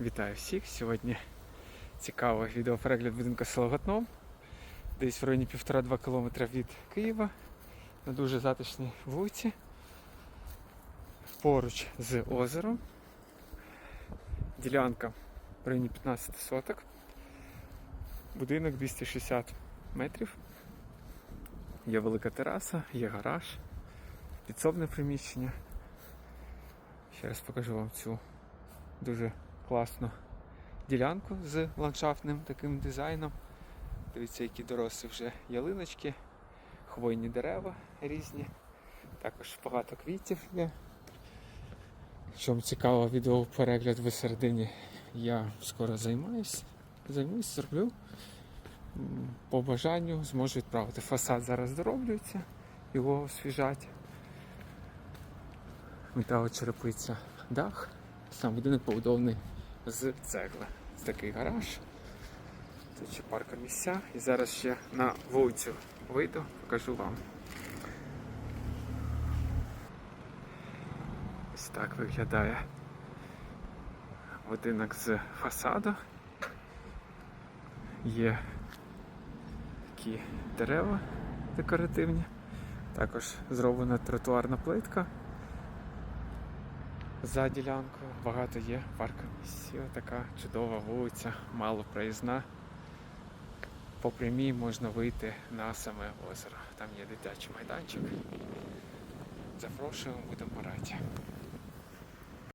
Вітаю всіх! Сьогодні цікавий відеоперегляд будинку село Гатно. Десь в районі 1,5-2 кілометра від Києва на дуже затишній вулиці. Поруч з озером. Ділянка в районі 15 соток. Будинок 260 метрів. Є велика тераса, є гараж, підсобне приміщення. Ще раз покажу вам цю дуже класну ділянку з ландшафтним таким дизайном. Дивіться, які дорослі вже ялиночки, хвойні дерева різні. Також багато квітів є. Чому цікаво відеоперегляд в середині, я скоро займаюсь, займусь, зроблю. По бажанню зможу відправити. Фасад зараз дороблюється, його освіжать. Металочерепиця дах. Сам будинок побудований з цегли. Це такий гараж. Тут ще парка місця. І зараз ще на вулицю вийду, покажу вам. Ось так виглядає будинок з фасаду. Є такі дерева декоративні. Також зроблена тротуарна плитка за ділянкою. Багато є парка місць. Така чудова вулиця, мало проїзна. По прямій можна вийти на саме озеро. Там є дитячий майданчик. Запрошуємо, будемо раді.